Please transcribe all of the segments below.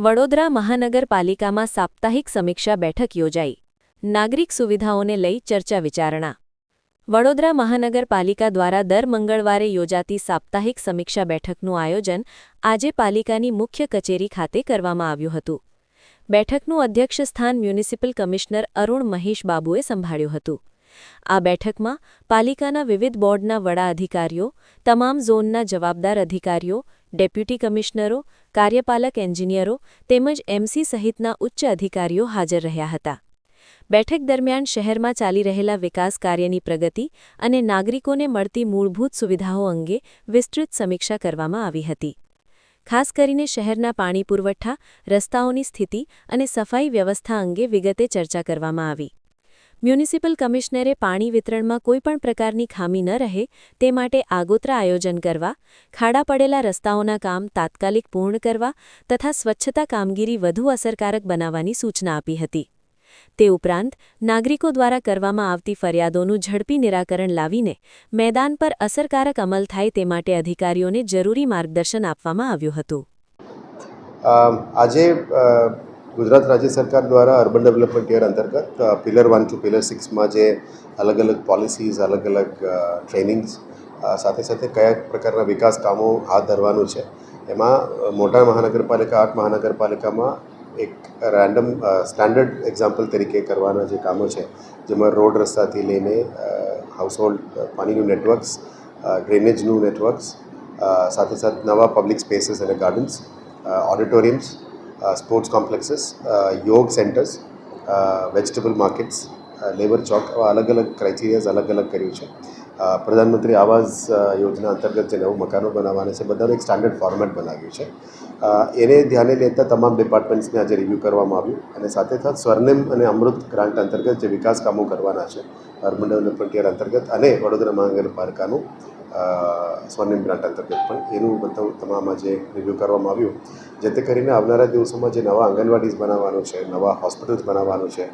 વડોદરા મહાનગરપાલિકામાં સાપ્તાહિક સમીક્ષા બેઠક યોજાઈ. નાગરિક સુવિધાઓને લઈ ચર્ચા વિચારણા. વડોદરા મહાનગરપાલિકા દ્વારા દર મંગળવારે યોજાતી સાપ્તાહિક સમીક્ષા બેઠકનું આયોજન આજે પાલિકાની મુખ્ય કચેરી ખાતે કરવામાં આવ્યું હતું. બેઠકનું અધ્યક્ષસ્થાન મ્યુનિસિપલ કમિશનર અરુણ મહેશ બાબુએ સંભાળ્યું હતું. આ બેઠકમાં પાલિકાના વિવિધ બોર્ડના વડા અધિકારીઓ, તમામ ઝોનના જવાબદાર અધિકારીઓ, ડેપ્યુટી કમિશનરો, કાર્યપાલક એન્જિનિયરો તેમજ એમસી સહિતના ઉચ્ચ અધિકારીઓ હાજર રહ્યા હતા. બેઠક દરમિયાન શહેરમાં ચાલી રહેલા વિકાસ કાર્યની પ્રગતિ અને નાગરિકોને મળતી મૂળભૂત સુવિધાઓ અંગે વિસ્તૃત સમીક્ષા કરવામાં આવી હતી. ખાસ કરીને શહેરના પાણી પુરવઠા, રસ્તાઓની સ્થિતિ અને સફાઈ વ્યવસ્થા અંગે વિગતે ચર્ચા કરવામાં આવી. મ્યુનિસિપલ કમિશનરે પાણી વિતરણમાં કોઈપણ પ્રકારની ખામી ન રહે તે માટે આગોતરા આયોજન કરવા, ખાડા પડેલા રસ્તાઓના કામ તાત્કાલિક પૂર્ણ કરવા તથા સ્વચ્છતા કામગીરી વધુ અસરકારક બનાવવાની સૂચના આપી હતી. તે ઉપરાંત, નાગરિકો દ્વારા કરવામાં આવતી ફરિયાદોનું ઝડપી નિરાકરણ લાવીને મેદાન પર અસરકારક અમલ થાય તે માટે અધિકારીઓને જરૂરી માર્ગદર્શન આપવામાં આવ્યું હતું. આજે ગુજરાત રાજ્ય સરકાર દ્વારા અર્બન ડેવલપમેન્ટ યર અંતર્ગત પિલર વન ટુ પિલર સિક્સમાં જે અલગ અલગ પોલિસીઝ અલગ અલગ ટ્રેનિંગ્સ સાથે સાથે કયા પ્રકારના વિકાસ કામો હાથ ધરવાનું છે, એમાં મોટા મહાનગરપાલિકા, આઠ મહાનગરપાલિકામાં એક રેન્ડમ સ્ટાન્ડર્ડ એક્ઝામ્પલ તરીકે કરવાના જે કામો છે, જેમાં રોડ રસ્તાથી લઈને હાઉસહોલ્ડ પાણીનું નેટવર્ક્સ ડ્રેનેજનું નેટવર્ક્સ સાથે સાથે નવા પબ્લિક સ્પેસીસ અને ગાર્ડન્સ ઓડિટોરિયમ્સ સ્પોર્ટ્સ కాంప్లెక్సెస్ યોગ સેન્ટર્સ વેજીટેબલ માર્કેટ્સ લેબર ચોક આવા અલગ અલગ ક્રાઇટેરિયાઝ અલગ અલગ કર્યું છે પ્રધાનમંત્રી આવાસ યોજના અંતર્ગત જે નવું મકાનો બનાવવાના છે બધાનું એક સ્ટાન્ડર્ડ ફોર્મેટ બનાવ્યું છે એને ધ્યાને લેતા તમામ ડિપાર્ટમેન્ટ્સને આજે રિવ્યૂ કરવામાં આવ્યું અને સાથે સાથે સ્વર્ણિમ અને અમૃત ગ્રાન્ટ અંતર્ગત જે વિકાસ કામો કરવાના છે અર્બન ડેવલપમેન્ટ કેર અંતર્ગત અને વડોદરા મહાનગરપાલિકાનું સ્વર્ણિમ ગ્રાન્ટ અંતર્ગત પણ એનું બધું તમામ આજે રિવ્યૂ કરવામાં આવ્યું, જેથી કરીને આવનારા દિવસોમાં જે નવા આંગણવાડીઝ બનાવવાનું છે, નવા હોસ્પિટલ્સ બનાવવાનું છે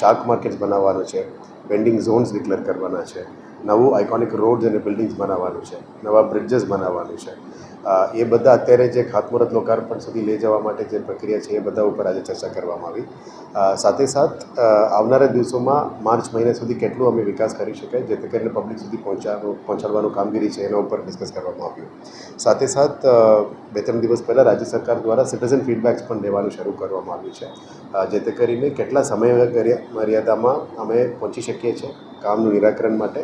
શાક માર્કેટ્સ બનાવવાનું છે વેન્ડિંગ ઝોન્સ ડિક્લેર કરવાના છે નવું આઇકોનિક રોડ્સ અને બિલ્ડિંગ્સ બનાવવાનું છે, નવા બ્રિડ્જીસ બનાવવાનું છે. એ બધા અત્યારે જે ખાતમુહૂર્ત લોકાર્પણ સુધી લઈ જવા માટે જે પ્રક્રિયા છે એ બધા ઉપર આજે ચર્ચા કરવામાં આવી. સાથે સાથ આવનારા દિવસોમાં માર્ચ મહિના સુધી કેટલું અમે વિકાસ કરી શકાય, જેથી કરીને પબ્લિક સુધી પહોંચાડવું, પહોંચાડવાનું કામગીરી છે એના ઉપર ડિસ્કસ કરવામાં આવ્યું. સાથે સાથ બે ત્રણ દિવસ પહેલાં રાજ્ય સરકાર દ્વારા સિટીઝન ફીડબેક્સ પણ લેવાનું શરૂ કરવામાં આવ્યું છે. જેથી કરીને કેટલા સમય મર્યાદામાં અમે પહોંચી શકીએ છીએ કામનું નિરાકરણ માટે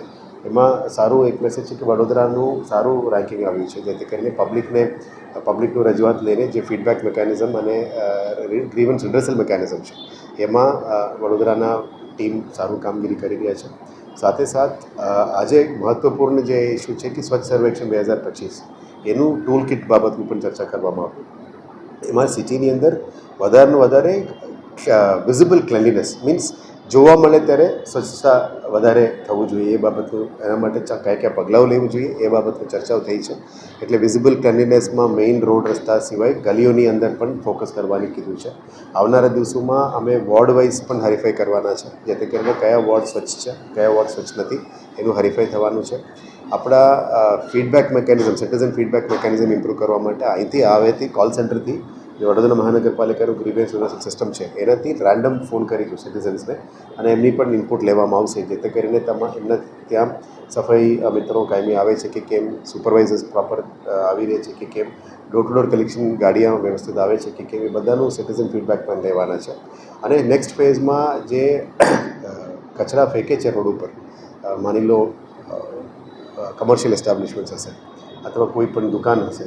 એમાં સારું એક મેસેજ છે કે વડોદરાનું સારું રેન્કિંગ આવ્યું છે, જેથી કરીને પબ્લિકને પબ્લિકનું રજૂઆત લઈને જે ફીડબેક મિકેનિઝમ અને ગ્રીવન્સ રિડર્સલ મિકેનિઝમ છે, એમાં વડોદરાના ટીમ સારું કામગીરી કરી રહ્યા છે. સાથે સાથ આજે મહત્ત્વપૂર્ણ જે ઇસ્યુ છે કે સ્વચ્છ સર્વેક્ષણ બે હજાર પચીસ, એનું ટૂલ કિટ બાબતની પણ ચર્ચા કરવામાં આવી. એમાં સિટીની અંદર વધારેનું વધારે વિઝિબલ ક્લેન્લીનેસ મીન્સ જોવા મળે ત્યારે સ્વચ્છતા વધારે થવું જોઈએ એ બાબતનું એના માટે કયા કયા પગલાઓ લેવું જોઈએ એ બાબતની ચર્ચાઓ થઈ છે. એટલે વિઝિબલ ક્લેન્લીનેસમાં મેઇન રોડ રસ્તા સિવાય ગલીઓની અંદર પણ ફોકસ કરવાની કીધું છે. આવનારા દિવસોમાં અમે વોર્ડ વાઇઝ પણ હરીફાઈ કરવાના છે. જેથી કરીને કયા વોર્ડ સ્વચ્છ છે, કયા વોર્ડ સ્વચ્છ નથી, એનું હરીફાઈ થવાનું છે. આપણા feedback mechanism citizen feedback mechanism improve કરવા માટે અહીંથી આવેથી કોલ સેન્ટરથી જે વડોદરા મહાનગરપાલિકાનું ગ્રીવેન્સ યુનિવર્સલ સિસ્ટમ છે, એનાથી રેન્ડમ ફોન કરીશું સિટીઝન્સને અને એમની પણ ઇનપુટ લેવામાં આવશે, જેથી કરીને તમા, એમના ત્યાં સફાઈ મિત્રો કાયમી આવે છે કે કેમ સુપરવાઇઝર્સ પ્રોપર આવી રહે છે કે કેમ ડોર ટુ ડોર કલેક્શન ગાડીઓ વ્યવસ્થિત આવે છે કે કેમ, એ બધાનું સિટીઝન ફીડબેક પણ લેવાના છે. અને નેક્સ્ટ ફેઝમાં જે કચરા ફેંકે છે રોડ ઉપર માની લો કમર્શિયલ એસ્ટાબ્લિશમેન્ટ્સ હશે, અથવા કોઈ પણ દુકાન હશે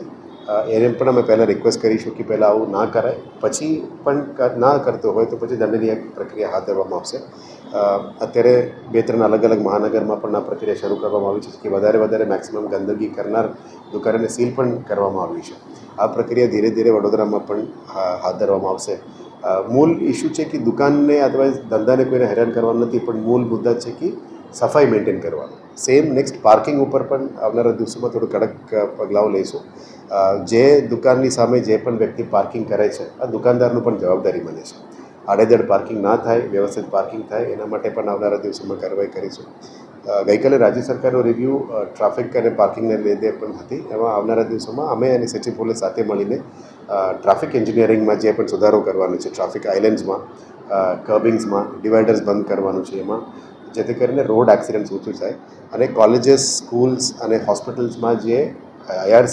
એને પણ અમે પહેલાં રિક્વેસ્ટ કરીશું કે પહેલાં આવું ના કરાય. પછી પણ ના કરતો હોય તો પછી દંડનીય પ્રક્રિયા હાથ ધરવામાં આવશે. અત્યારે બે ત્રણ અલગ અલગ મહાનગરમાં પણ આ પ્રક્રિયા શરૂ કરવામાં આવી છે કે વધારે વધારે મેક્સિમમ ગંદકી કરનાર દુકાનને સીલ પણ કરવામાં આવી છે. આ પ્રક્રિયા ધીરે ધીરે વડોદરામાં પણ હાથ ધરવામાં આવશે. મૂળ ઇસ્યુ છે કે દુકાનને, અથવા ધંધાને કોઈને હેરાન કરવાનું નથી, પણ મૂળ મુદ્દા છે કે સફાઈ મેન્ટેન કરવાનું. સેમ નેક્સ્ટ પાર્કિંગ ઉપર પણ આવનારા દિવસોમાં થોડું કડક પગલાઓ લઈશું. જે દુકાનની સામે જે પણ વ્યક્તિ પાર્કિંગ કરે છે, આ દુકાનદારનું પણ જવાબદારી બને છે. આડેધડ પાર્કિંગ ના થાય, વ્યવસ્થિત પાર્કિંગ થાય, એના માટે પણ આવનારા દિવસોમાં કાર્યવાહી કરીશું. ગઈકાલે રાજ્ય સરકારનો રિવ્યૂ ટ્રાફિક અને પાર્કિંગને લીધે પણ હતી. એમાં આવનારા દિવસોમાં અમે અને સચિવ પોલીસ સાથે મળીને ટ્રાફિક એન્જિનિયરિંગમાં જે પણ સુધારો કરવાનો છે ટ્રાફિક આઇલેન્ડ્સમાં કર્બિંગ્સમાં ડિવાઇડર્સ બંધ કરવાનું છે એમાં. જેથી કરીને રોડ એક્સિડન્ટ્સ ઓછું થાય. અને કોલેજીસ સ્કૂલ્સ અને હોસ્પિટલ્સમાં જે